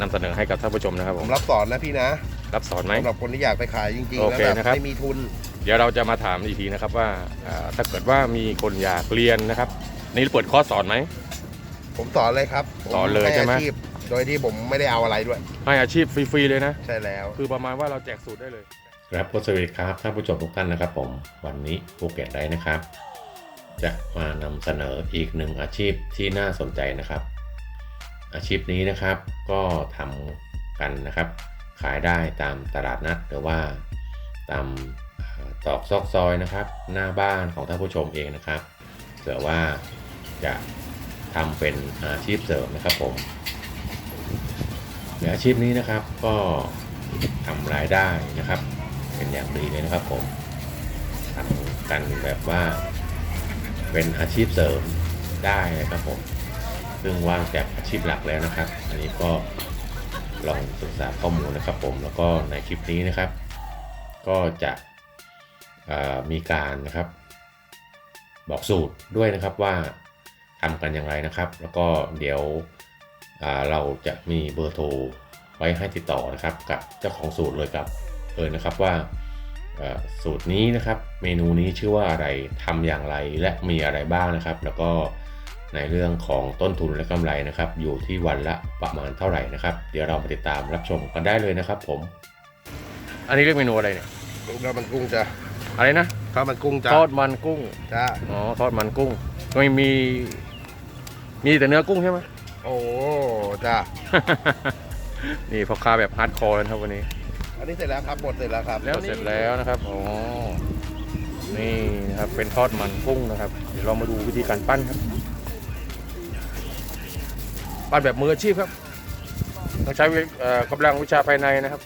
นำเสนอให้กับท่านผู้ชมนะครับผผมมรับสอนนะพี่นะรับสอนไหม สำหรับคนที่อยากไปขายจริงๆโอแล้วเคแบบนะครับ ไม่มีทุน เดี๋ยวเราจะมาถามอีกทีนะครับว่าอ่าถ้าเกิดว่ามีคนอยากเรียนนะครับ นี่เปิดคอร์สสอนไหม ผมสอนเลยครับผสอนเลยใช่ไหม อาชีพโดยที่ผมไม่ได้เอาอะไรด้วย ให้อาชีพฟรีๆเลยนะ ใช่แล้ว คือประมาณว่าเราแจกสูตรได้เลย ครับก็สวัสดีครับท่านผู้ชมทุกท่านนะครับผมวันนี้ภูเก็ตได้นะครับ จะมานำเสนออีกหนึ่งอาชีพที่น่าสนใจนะครับ อาชีพนี้นะครับก็ทำกันนะครับ ขายได้ตามตลาดนัดหรือว่าตามเอ่อตอกซอกซอยนะครับ หน้าบ้านของท่านผู้ชมเองนะครับเผื่อว่าจะทำเป็นอาชีพเสริมนะครับผมอาชีพนี้นะครับก็ทำรายได้นะครับ เป็นอย่างดีเลยนะครับผมทำกันแบบว่าเป็นอาชีพเสริมได้นะครับผม ซึ่งว่างจากอาชีพหลักแล้วนะครับ อันนี้ก็ลองศึกษาข้อมูลนะครับผมแล้วก็ในคลิปนี้นะครับ ก็จะมีการนะครับ บอกสูตรด้วยนะครับว่าทำกันอย่างไรนะครับ แล้วก็เดี๋ยวเราจะมีเบอร์โทรไว้ให้ติดต่อนะครับกับเจ้าของสูตรเลยกับเออนะครับว่าสูตรนี้นะครับ เมนูนี้ชื่อว่าอะไรทำอย่างไรและมีอะไรบ้างนะครับ แล้วก็ ในเรื่องของต้นทุนและกำไรนะครับ อยู่ที่วันละประมาณเท่าไหร่นะครับ เดี๋ยวเรามาติดตามรับชมกันได้เลยนะครับ ผม อันนี้เรียกเมนูอะไรเนี่ยข้าวมันกุ้งจ้ะอะไรนะข้าวมันกุ้งจ้ะทอดมันกุ้งจ้าอ๋อทอดมันกุ้งไม่มี มีแต่เนื้อกุ้งใช่ไหมโอ้จ้านี่พ่อค้าแบบฮาร์ดคอร์เลยนะครับวันนี้ อันนี้เสร็จแล้วครับหมดเสร็จแล้วครับ แล้วเสร็จแล้วนะครับอ๋อนี่นะครับเป็นทอดมันกุ้งนะครับ เดี๋ยวเรามาดูวิธีการปั้นครับ ปั้นแบบมืออาชีพครับ ต้องใช้วิเอ่อกำลังวิชาภายในนะครับ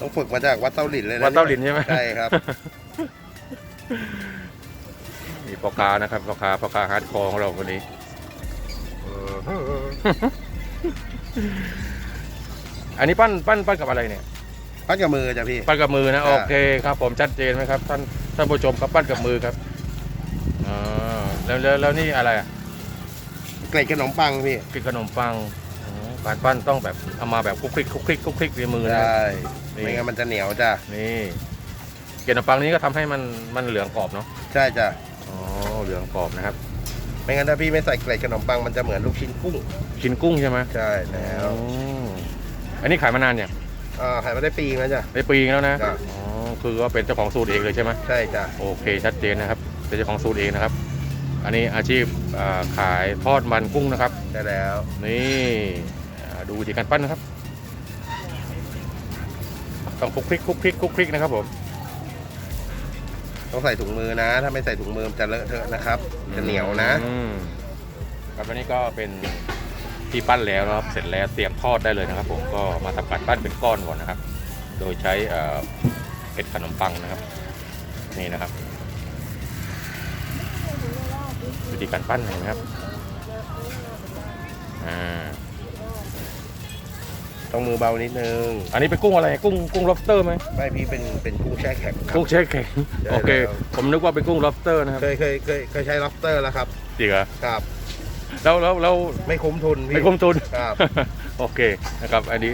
ต้องฝึกมาจากวัดเต้าหลินเลยนะวัดเต้าหลินใช่ไหมใช่ครับนี่พ่อค้านะครับพ่อค้าพ่อค้าฮาร์ดคอร์ของเราวันนี้อันนี้ปั้นปั้นปั้นกับอะไรเนี่ย ปั้นกับมือจ้ะพี่ ปั้นกับมือนะอ่าโอเคครับ ผมชัดเจนไหมครับท่านท่านผู้ชมครับปั้นกับมือครับอ่าแล้วแล้วแล้วนี่อะไรอะ เกล็ดขนมปังพี่กินขนมปังอ๋อการปั้นต้องแบบเอามาแบบคลุกคลิกคลุกคลิกคลุกคลิกในมือนะใช่นี่ ไม่งั้นมันจะเหนียวจ้ะนี่เกล็ดขนมปังนี้ก็ทำให้มันมันเหลืองกรอบเนาะใช่จ้ะอ๋อเหลืองกรอบนะครับ ไม่งั้นถ้าพี่ไม่ใส่เกล็ดขนมปังมันจะเหมือนลูกชิ้นกุ้งชิ้นกุ้งใช่ไหมใช่แล้วอ๋ออันนี้ขายมานานเนี่ยอ่าขายมาได้ปีนึงแล้วจ้ะ ได้ปีแล้วนะจ้ะ อ๋อคือว่าเป็นเจ้าของสูตรเองเลยใช่ไหมใช่จ้ะโอเค ชัดเจนนะครับเป็นเจ้าของสูตรเองนะครับ อันนี้อาชีพอ่าขายทอดมันกุ้งนะครับใช่แล้ว นี่อ่าดูวิธีการปั้นนะครับ ต้องคลุกคลิกคลุกคลิกคลุกคลิกนะครับผม ต้องใส่ถุงมือนะ ถ้าไม่ใส่ถุงมือมันจะเลอะเทอะนะครับ จะเหนียวนะอืมครับอันนี้ก็เป็นที่ปั้นแล้วนะครับ เสร็จแล้วเตรียมทอดได้เลยนะครับ ผม ก็มาทำการปั้นเป็นก้อนก่อนนะครับ โดยใช้เอ่อเห็ดขนมปังนะครับ นี่นะครับ วิธีการปั้นเห็นไหมครับอ่าต้องมือเบานิดนึงอันนี้เป็นกุ้งอะไรกุ้งกุ้ง lobster ไหมไม่พี่เป็นเป็นกุ้งแช่แข็งครับ กุ้งแช่แข็งใช่โอเคแล้วผมนึกว่าเป็นกุ้ง lobster นะครับเคยเคยเคยเคยใช้ lobster แล้วครับ จริงเหรอครับ แล้วแล้วแล้วไม่คุ้มทุนพี่ ไม่คุ้มทุน ครับ โอเคนะครับ อันนี้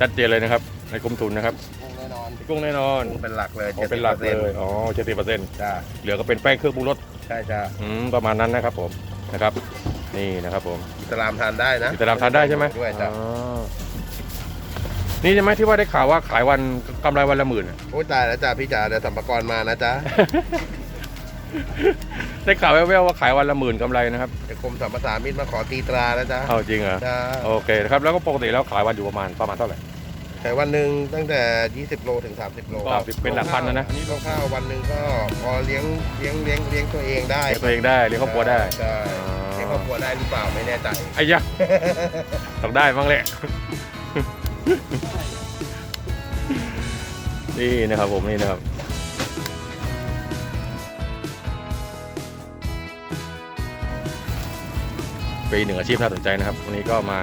ชัดเจนเลยนะครับไม่คุ้มทุนนะครับกุ้งแน่นอนกุ้งแน่นอนกุ้งเป็นหลักเลยอ๋อเป็นหลักเลยอ๋อเจ็ดสิบเปอร์เซ็นต์จ้าเหลือก็เป็นแป้งเครื่องปรุงรส ใช่จ้าอืมประมาณนั้นนะครับผมนะครับ นี่นะครับผมอิสลามทานได้นะอิสลามทานได้ใช่ไหมด้วยจ้ะอ๋อนี่ใช่ไหมที่ว่าได้ข่าวว่าขายวันกำไรวันละหมื่นอะ โอ้ยตายแล้วจ้าพี่จ๋าเดี๋ยวสัมภากรมานะจ๊ะได้ข่าวแว่วๆว่าขายวันละหมื่นกำไรนะครับเดี๋ยวกรมสรรพสามิตมาขอตีตราแล้วจ้าเอาจริงเหรอจ้าโอเคนะครับแล้วก็ปกติแล้วขายวันอยู่ประมาณประมาณเท่าไหร่ ขายวันหนึ่งตั้งแต่ 20 โลถึง 30 โลก็เป็นหลักพันนะนะ นี่ข้าวๆวันหนึ่งก็พอเลี้ยงเลี้ยงเลี้ยงเลี้ยงตัวเองได้เลี้ยงตัวเองได้เลี้ยงครอบครัวได้ใช่เลี้ยงครอบครัวได้หรือเปล่าไม่แน่ใจไอ้ยะต้องได้บ้างแหละนี่นะครับผมนี่นะครับเป็นอีกหนึ่งอาชีพน่าสนใจนะครับ วันนี้ก็มา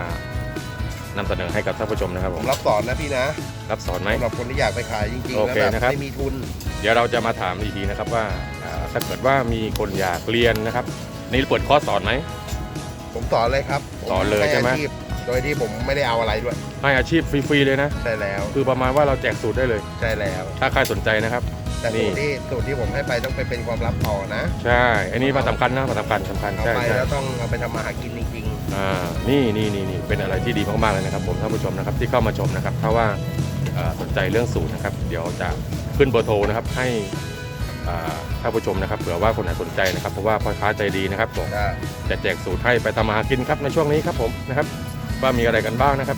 นำเสนอให้กับท่านผู้ชมนะครับผผมมรับสอนนะพี่นะรับสอนไหม สำหรับคนที่อยากไปขายจริงๆโอแล้วเคแบบนะครับ ไม่มีทุน เดี๋ยวเราจะมาถามอีกทีนะครับว่าอ่าถ้าเกิดว่ามีคนอยากเรียนนะครับนี่เปิดคอร์สสอนไหม ผมสอนเลยครับผสอนเลยใช่ไหม อาชีพโดยที่ผมไม่ได้เอาอะไรด้วยให้อาชีพฟรีๆเลยนะ ใช่แล้วคือประมาณว่าเราแจกสูตรได้เลย ใช่แล้ว ถ้าใครสนใจนะครับ แต่นี่ สูตรที่สูตรที่ผมให้ไปต้องไปเป็นความลับต่อนะใช่ อันนี้มาสำคัญนะมาสำคัญสำคัญเอาใช่ไปใช่แล้วต้องเอาไปทำมาหากินจริงอ่า นี่นี่นี่นี่เป็นอะไรที่ดีมากๆเลยนะครับ ผมท่านผู้ชมนะครับที่เข้ามาชมนะครับ ถ้าว่าเอ่อสนใจเรื่องสูตรนะครับ เดี๋ยวจะขึ้นเบอร์โทรนะครับให้อ่าท่านผู้ชมนะครับเผื่อว่าคนไหนสนใจนะครับเพราะว่าพ่อค้าใจดีนะครับผมๆก็จะแจกสูตรให้ไปทำมาหากินครับในช่วงนี้ครับผมนะครับว่ามีอะไรกันบ้างนะครับ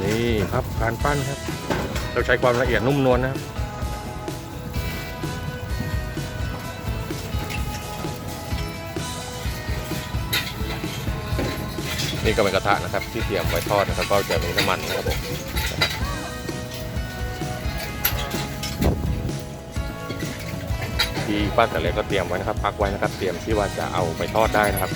นี่ครับการปั้นครับ เราใช้ความละเอียดนุ่มนวลนะครับ นี่ก็เป็นกระทะนะครับ ที่เตรียมไว้ทอดนะครับ ก็จะมีน้ำมันนะครับผมที่ป้าแต่เล็กก็เตรียมไว้นะครับพักไว้นะครับ เตรียมที่ว่าจะเอาไปทอดได้นะครับ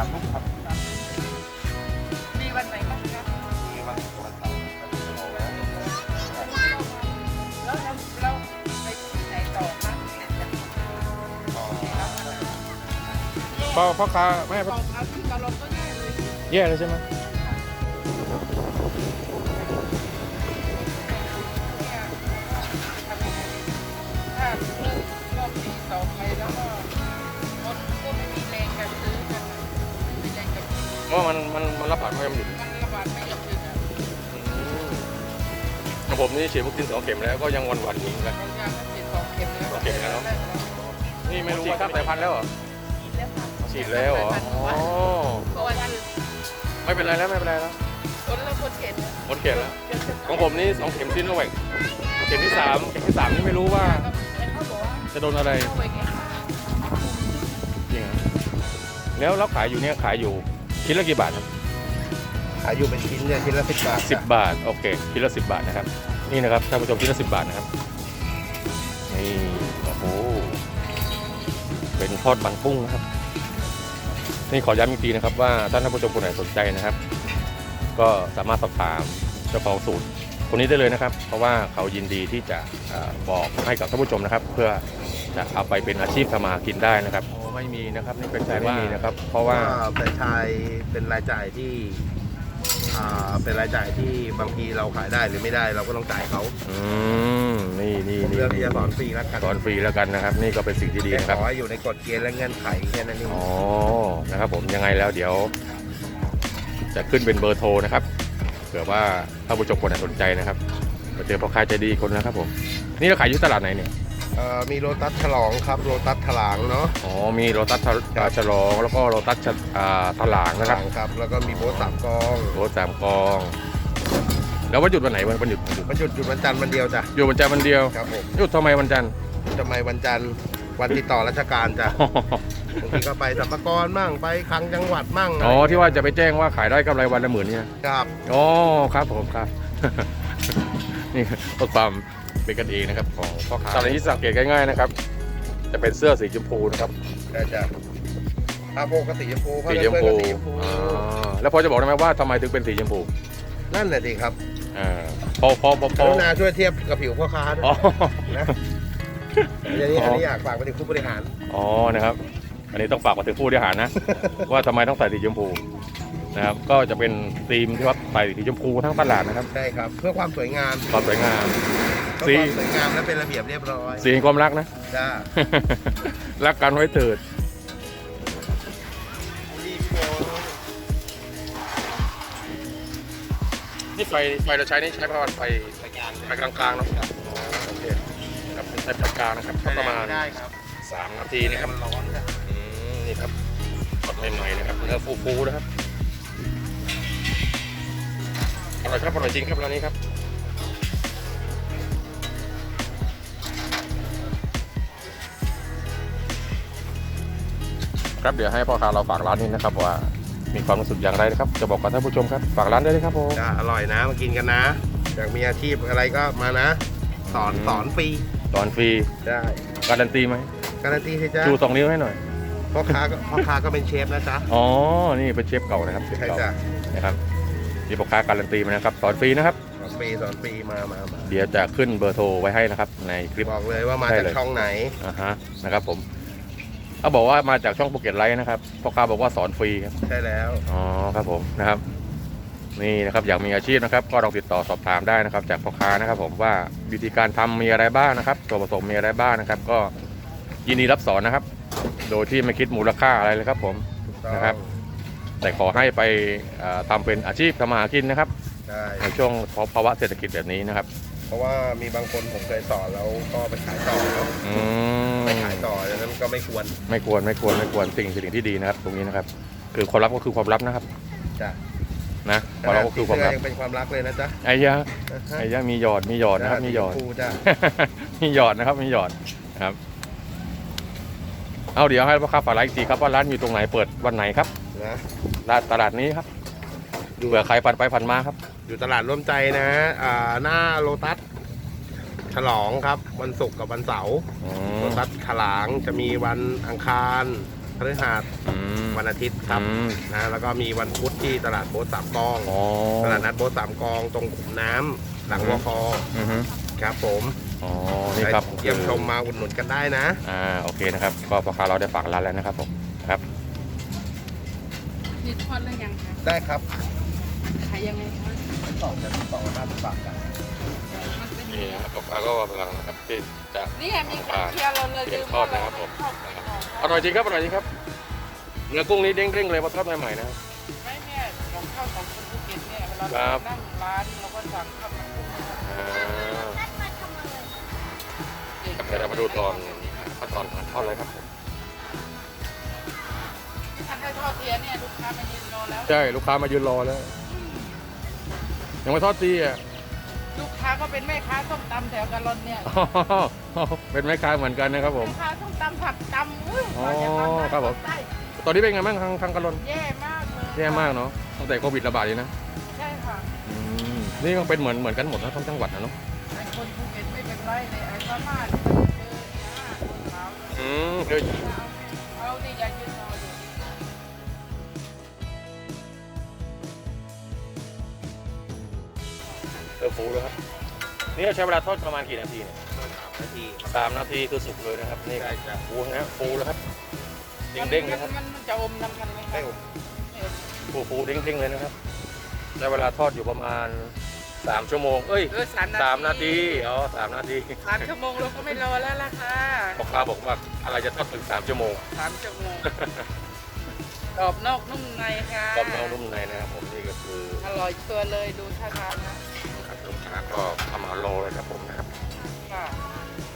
ามทุ่มครับมีวันไหนบ้างครับมีวันวันเสาร์วันอาทิตย์แล้วเราเราไปที่ไหนต่อครับอ๋อพ่อพ่อค้าแม่ต่อครับที่กะลงก็แย่เลย แย่เลยใช่ไหม เพราะว่ามันมันมันรับผ่านไม่ยอมหยุดมันระบาดไม่หยุดเลยนะของผมนี่ฉีดวัคซีนสองเข็มแล้วก็ยังวันวันๆอยู่เหมือนกันเรายาก็ฉีดสองเข็มแล้วสองเข็มแล้วเนอะแรกนี่ไม่รู้ว่าข้ามสายพันธุ์แล้วเหรอฉีดแล้วค่ะฉีดแล้วเหรออ๋อเพราะว่าคือไม่เป็นไรแล้วไม่เป็นไรแล้วคนละคนเข็นนะหมดเข็มแล้ว ของผมนี่สองเข็มซิโนแวคเข็มที่สามเข็มที่สามนี่ไม่รู้ว่าเขาบอกว่าจะโดนอะไรเข้าไปไง จริงเหรอแล้วเราขายอยู่เนี่ยขายอยู่ ชิ้นละกี่บาทครับขายอยู่เป็นชิ้นเนี่ยชิ้นละสิบบาทสิบบาท โอเค ชิ้นละสิบบาทนะครับ นี่นะครับท่านผู้ชมชิ้นละสิบบาทนะครับ นี่ โอ้โห เป็นทอดมันกุ้งนะครับ นี่ขอย้ำอีกทีนะครับว่าถ้าท่านผู้ชมคนไหนสนใจนะครับ ก็สามารถสอบถามเจ้าของสูตรคนนี้ได้เลยนะครับ เพราะว่าเขายินดีที่จะเออบอกให้กับท่านผู้ชมนะครับ เพื่อจะเอาไปเป็นอาชีพทำมาหากินได้นะครับโอ้ ไม่มีนะครับนี่เป็นใจไม่มีนะครับ เพราะว่าว่าแฟรนไชายเป็นรายจ่ายที่อ่าเป็นรายจ่ายที่บางทีเราขายได้หรือไม่ได้เราก็ต้องจ่ายเขาอืมนี่นี่ผมนี่เลือกที่จะสอนฟรีแล้วกันสอนฟรีแล้วกันนะครับ นี่ก็เป็นสิ่งที่ดีแต่นะขครับ อให้อยู่ในกฎเกณฑ์และเงื่อนไขแค่นั้นเอง อ๋อ นะครับผมยังไงแล้วเดี๋ยว จะขึ้นเป็นเบอร์โทรนะครับเผื่อว่าถ้าผู้ชมคนไหนสนใจนะครับมาเจอพ่อค้าใจดีอีกคนนะครับผม นี่เราขายอยู่ตลาดไหนเนี่ยเอ่อมีโรตัสฉลองครับโรตัสถลางเนาะอ๋อมีโรตัสฉลองแล้วก็โรตัสฉอ่าถลางถนะครับลางครับ แล้วก็มีโบสสามกองโรสสามกอง แล้ววันหยุดวันไหนวันวันหยุดวันหยุดมันหยุดหยุดวันจันทร์วันเดียวจ้ะอยู่วันจันทร์วันเดียวครับผมหยุดทำไมวันจันทร์ ทำไมวันจันทร์วันติดต่อราชการจ้ะบางทีก็ไปสัมภากรมั่งไปคลังจังหวัดมั่งอ๋อที่ว่าจะไปแจ้งว่าขายได้กำไรวันละหมื่นเนี่ย ครับ อ๋อครับผมครับ นี่ก็ความ เป็นกันเองนะครับของพ่อค้าตอนนี้สังเกตง่ายๆนะครับ จะเป็นเสื้อสีชมพูนะครับก็จะอาโปกสีชมพูสีชมพูก็สีชมพูอ่าแล้วพอจะบอกได้ไหมว่าทำไมถึงเป็นสีชมพูนั่นแหละสิครับอ่าพอพอพอกพอรุณาช่วยเทียบกับผิวพ่อค้าด้วยอ๋อนะอย่างนี้อันนี้อยากฝากไปถึงผู้บริหารอ๋อนะครับ อันนี้ต้องฝากมาถึงผู้บริหารนะ ว่าทำไมต้องใส่สีชมพูนะครับก็จะเป็นธีมที่ว่าใส่สีชมพูทั้งตลาดนะครับ ใช่ครับ เพื่อความสวยงามความสวยงาม เพื่อสีความสวยงามและเป็นระเบียบเรียบร้อยสีแห่งความรักนะ จ้ารักกันไว้เถิดนี่ไฟไฟเราใช้นี่ใช้ประมาณไฟไฟกลางๆเนาะอ๋อโอเคครับใช้ไฟกลางนะครับก็ประมาณได้ครับสามนาทีนะครับร้อนจ้ะอืมนี่ครับสดใหม่ๆนะครับเนื้อฟูๆนะครับอร่อยครับอร่อยจริงครับร้านนี้ครับ ครับเดี๋ยวให้พ่อค้าเราฝากร้านนี้นะครับว่ามีความรู้สึกอย่างไรนะครับ จะบอกกับท่านผู้ชมครับฝากร้านได้เลยครับผมจะอร่อยนะมากินกันนะ อยากมีอาชีพอะไรก็มานะ สอนอืมสอนฟรีตอนฟรีได้การันตีไหมการันตีสิจ้าชูสองนิ้วให้หน่อยพ่อค้าก็พ่อค้าก็เป็นเชฟนะจ๊ะอ๋อนี่เป็นเชฟเก่านะครับเชฟใช่เก่าจ้ะนะครับนี่พ่อค้าการันตีมานะครับสอนฟรีนะครับสอนฟรีสอนฟรีมามามาเดี๋ยวจะขึ้นเบอร์โทรไว้ให้นะครับในคลิปบอกเลยว่ามาใช่จากเลยช่องไหนอ่าฮะนะครับผม เขาบอกว่ามาจากช่องภูเก็ตไลท์นะครับพ่อค้าบอกว่าสอนฟรีครับใช่แล้ว อ๋อครับผมนะครับ นี่นะครับอยากมีอาชีพนะครับ ก็ลองติดต่อสอบถามได้นะครับ จากพ่อค้านะครับ ผมว่าวิธีการทำมีอะไรบ้างนะครับส่วนผสมมีอะไรบ้างนะครับ ก็ยินดีรับสอนนะครับ โดยที่ไม่คิดมูลค่าอะไรเลยครับ ผมถูกต้องนะครับ แต่ขอให้ไปเอ่อทำเป็นอาชีพทำมาหากินนะครับใช่ในช่วงภาวะเศรษฐกิจแบบนี้นะครับ เพราะว่ามีบางคนผมเคยสอนแล้วก็ไปขายต่อแล้วอืมไปขายต่อดังนั้นก็ไม่ควรไม่ควรไม่ควรไม่ควรสิ่งสิ่งที่ดีนะครับ ตรงนี้นะครับ คือความลับก็คือความลับนะครับจ้ะนะความลับก็คือความลับเสื้ยังเป็นความรักเลยนะจ๊ะไอ้ยะอ่าฮะไอ้ยะมีหยอดมีหยอดนะครับ มีหยอด ครูจ้ะ มีหยอดนะครับมีหยอดนะครับ เอาเดี๋ยวให้พ่อค้าฝากร้านอีกทีครับว่าร้านอยู่ตรงไหนเปิดวันไหนครับนะ ร้านตลาดนี้ครับเผื่อใครผ่านไปผ่านมาครับ อยู่ตลาดร่วมใจนะอ่าหน้าโลตัสฉลองครับ วันศุกร์กับวันเสาร์อืโลมตัสขลางจะมีวันอังคารพฤหัสอืมวันอาทิตย์ครับอืมนะแล้วก็มีวันพุธที่ตลาดโบ๊ทสามกอง อ๋อตลาดนัดโบ๊ทสามกองตรงขุมน้ำหลังวคออือฮึครับผมอ๋อนี่ครับไปเยี่ยมชมมาอุดหนุนกันได้นะ อ่าโอเคนะครับ ก็พ่อค้าเราได้ฝากร้านแล้วนะครับผมครับมีทอดหรือยังคะได้ครับขายยังไงคะ สองจะสองห้าสิบบาทกันมันเป็นนี่นะครับพ่อค้าก็กำลังนะครับที่จะนี่ไงมีกระเทียมเราเลยเตรียมลืมทอดนะครับผมทอดไปก่อนอร่อยจริงครับอร่อยจริงครับเนื้อกุ้งนี้เด้งๆเลยมาทอดใหม่ๆนะครับไม่เนี่ยของข้าวของคนภูเก็ตเนี่ยเวลาครัเราบนั่งร้านเราก็สั่งข้าวมันกุ้งมาอ่าครับเดี๋ยวเรามาดูตอนขั้นตอนการทอดเลยครับผมท่านให้ทอดเทียเนี่ยลูกค้ามายืนรอแล้วใช่ลูกค้ามายืนรอแล้ว ยังไม่ทอดตีอะลูกค้าก็เป็นแม่ค้าส้มตำแถวกะลอนเนี่ยเป็นแม่ค้าเหมือนกันนะครับผม แม่ค้าส้มตำผักตำอุ้ยอ๋อเราจะทำได้ครับผม ได้ตอนนี้เป็นไงบ้างทางทางกะลนแย่มากเลยแย่มากเนาะตั้งแต่โควิดระบาดเลยนะใช่ค่ะอืมนี่ก็เป็นเหมือนเหมือนกันหมดนะทั้งจังหวัดนะเนาะไอ้คนภูเก็ตไม่เป็นไรเลยไอ้พม่าเนี่ยมันเจอหน้าคนขาวเลยอืมเคยเอาดิอย่ายืน เออฟูแล้วครับ นี่เราใช้เวลาทอดประมาณกี่นาทีเนี่ยนาทีสามนาทีคือสุกเลยนะครับ นี่ใช่จ้ะฟูนะฟูแล้วครับเด้งๆนะครับมันมันจะอมน้ำกันไหมคไม่รับอมฟูฟูเด้งๆเลยนะครับใช้เวลาทอดอยู่ประมาณสามชั่วโมง เอ้ยเออสามสามนาทีอ๋อสามนาทีสามชั่วโมงเราก็ไม่รอแล้วล่ะค่ะพ่อค้าบอกว่าอะไรจะทอดถึงสามชั่วโมงสามชั่วโมงกรอบนอกนุ่มในค่ะกรอบนอกนุ่มในนะครับผมนี่ก็คืออร่อยตัวเลยดูท่าทางนะ ครับลูกค้าก็ทำมาโลเลยครับผมนะครับค่ะ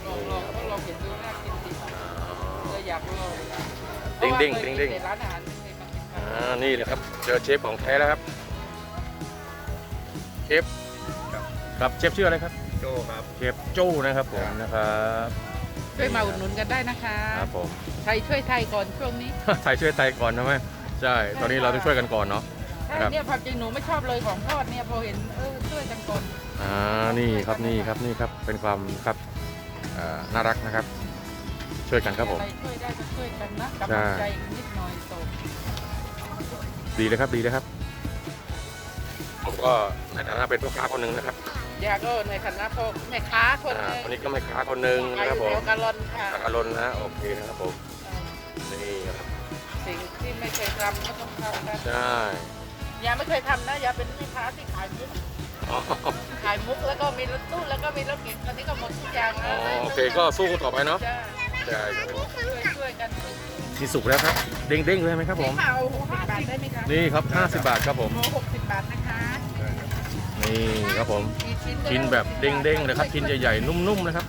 ลองลองเพราะเราเห็นดูน่ากินดีเราอยากลองเด้งเด้งเด้งเด้งในร้านอาหารไม่เคยมากินอ่านี่เลยครับเจอเชฟของแท้แล้วครับเชฟครับเชฟชื่ออะไรครับโจครับเชฟโจ้นะครับผมนะครับช่วยมาอุดหนุนกันได้นะคะครับผมไทยช่วยไทยก่อนช่วงนี้ไทยช่วยไทยก่อนนะแม่ใช่ตอนนี้เราต้องช่วยกันก่อนเนาะใช่ครับเนี่ยความจริงหนูไม่ชอบเลยของทอดเนี่ยพอเห็นเออช่วยกันก่อน อ่านี่ครับนี่ครับนี่ครับเป็นความครับอ่าน่ารักนะครับ ช่วยกันครับผมอะไรช่วยได้ก็ช่วยกันนะกำใช่ลังใจนิดหน่อยโตดีเลยครับดีเลยครับ ผมก็ในฐานะเป็นพ่อค้าคนหนึ่งนะครับยาก็ในฐานะพ่อแม่ค้าคนอ่าหนึงคนนี้ก็ไม่ค้าคนหนึ่งนะครับผมขายอยู่แถวกะลอนค่ะจากอารมณ์นะโอเคนะครับผมนี่ครับสิ่งที่ไม่เคยทำก็ต้องทำกันใช่ยาไม่เคยทำนะยาเป็นแม่ค้าที่ขายมุกอ๋อ ขายมุกแล้วก็มีรถตู้แล้วก็มีรถเก๋งตอนนี้ก็หมดทุกอย่างอ๋แล้อวโอเคก็สู้กันต่อไปเนาะจ้าใช่ครับผมช่วยช่วยกันที่สุกแล้วครับ เด้งๆเลยไหมครับผมนี่ค่ะเอาห้าบาทได้ไหมคะนี่ครับ 50 บาทครับผม โมหกสิบบาทนะคะนี่ครับผม กี่ชิ้นก็ชิ้นแบบเด้งๆเลยครับชิ้นใหญ่ๆ นุ่มๆนะครับ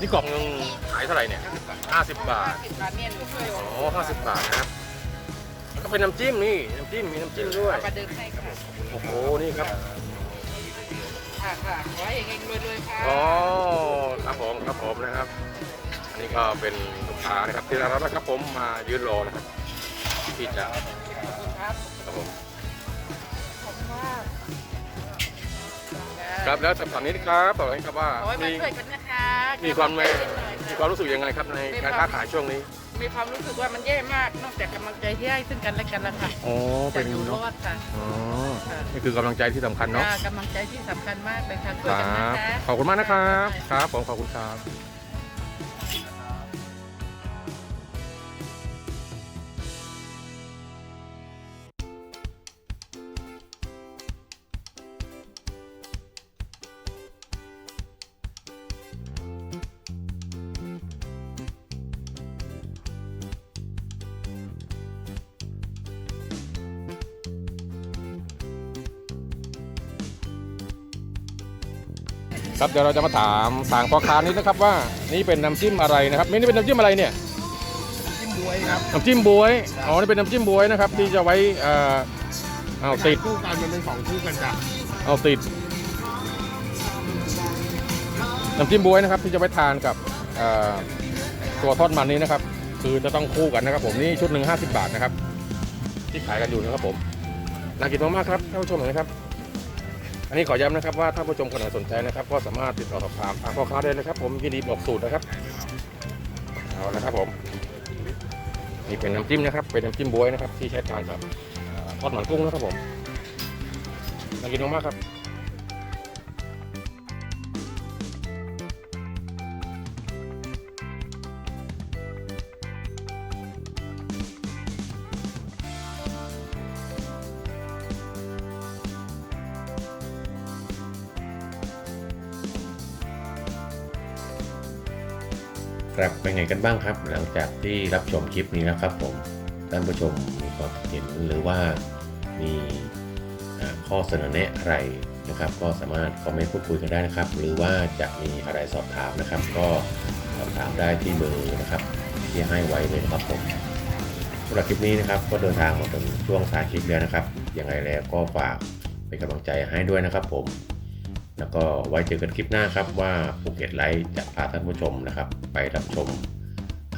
นี่กล่องหนึงขายเท่าไหร่เนี่ย 50 บาท สิบบาทเนี่ยหนูช่วยอ๋อ50 บาทนะครับแล้วก็เป็นน้ำจิ้มนี่ น้ำจิ้มมีน้ำจิ้มด้วยเอาประเดิมให้ค่ะโอ้โห นี่ครับ ค่ะค่ะขอให้เองๆรวยๆค่ะอ๋อครับผมครับผมนะครับ อันนี้ก็เป็นลูกค้านะครับที่เรารับนะครับผมมายืนรอนะครับที่จะขอบคุณครับครับผมขอบคุณมากครับแล้วสำหรับนี้นะครับบอกให้ครับว่าขอให้มามีช่วยกันนะคะมีความแม่ช่วยกันหน่อยมีนะความรู้สึกยังไงครับในการค้าขายช่วงนี้ มีความรู้สึกว่ามันแย่มาก นอกจากกำลังใจที่ให้ซึ่งกันและกันแล้วค่ะอ๋อจะเป็นอยู่รเนาะอดค่ะอ๋อค่ะนี่คือกำลังใจที่สำคัญเนาะ ค่ะกำลังใจที่สำคัญมากเลยค่ะช่ควยรักันนะบ คะ ขอบคุณมากนะครับ ครับผมขอบคุณครับ ครับเดี๋ยวเราจะมาถามทางพ่อค้านิดนะครับว่านี่เป็นน้ำจิ้มอะไรนะครับนี่เป็นน้ำจิ้มอะไรเนี่ยจิ้มบวยครับน้ำจิ้มบวยอ๋อนี่เป็นน้ำจิ้มบวยนะครับที่จะไว้เอ่อเอาติดคู่กันมันเป็นของคู่กันจ้ะเอาติดน้ำจิ้มบวยนะครับที่จะไว้ทานกับเอ่อตัวทอดมันนี้นะครับ คือจะต้องคู่กันนะครับ ผมนี่ชุดหนึ่ง50บาทนะครับ ที่ขายกันอยู่นะครับผมน่ากินมากๆครับท่านผู้ชมเห็นไหมครับ อันนี้ขอย้ำนะครับว่าถ้าผู้ชมคนไหนสนใจนะครับ ก็สามารถติดต่อสอบถามทางพ่อค้าได้นะครับ ผมยินดีบอกสูตรนะครับเอาละครับผมนี่เป็นน้ำจิ้มนะครับ เป็นน้ำจิ้มบวยนะครับ ที่ใช้ทานกับเอ่อทอดมันกุ้งนะครับผมน่ากินมากๆครับ ไงกันบ้างครับ หลังจากที่รับชมคลิปนี้นะครับผมท่านผู้ชมมีความเห็นหรือว่ามีข้อเสนอแนะอะไรนะครับ ก็สามารถคอมเมนต์พูดคุยกันได้นะครับ หรือว่าจะมีอะไรสอบถามนะครับ ก็สอบถามได้ที่เบอร์นะครับ ที่ให้ไว้เลยนะครับผมสำหรับคลิปนี้นะครับก็เดินทางมาถึงช่วงท้ายคลิปแล้วนะครับยังไงแล้วก็ฝากเป็นกำลังใจให้ด้วยนะครับผม แล้วก็ไว้เจอกันคลิปหน้าครับว่าภูเก็ตไลฟ์จะพาท่านผู้ชมนะครับ ไปรับชม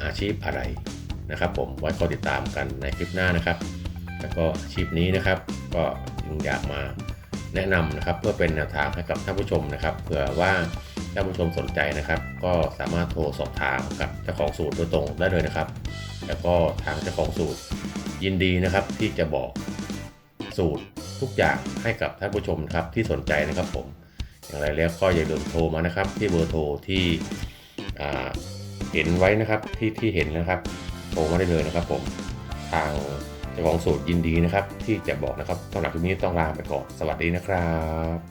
อาชีพอะไรนะครับ ผมไว้คอยติดตามกันในคลิปหน้านะครับ แล้วก็อาชีพนี้นะครับ ก็ยังอยากมาแนะนำนะครับ เพื่อเป็นแนวทางให้กับท่านผู้ชมนะครับเผื่อว่าท่านผู้ชมสนใจนะครับ ก็สามารถโทรสอบถามกับเจ้าของสูตรโดยตรงได้เลยนะครับ แล้วก็ทางเจ้าของสูตรยินดีนะครับที่จะบอกสูตรทุกอย่างให้กับท่านผู้ชมครับที่สนใจนะครับผม อย่างไรแล้วก็อย่าลืมโทรมานะครับ ที่เบอร์โทรที่เห็นไว้นะครับที่ที่เห็นนะครับโทรมาได้เลยนะครับ ผมทางเจ้าของสูตรยินดีนะครับ ที่จะบอกนะครับสำหรับคลิปนี้ต้องลาไปก่อนสวัสดีนะครับ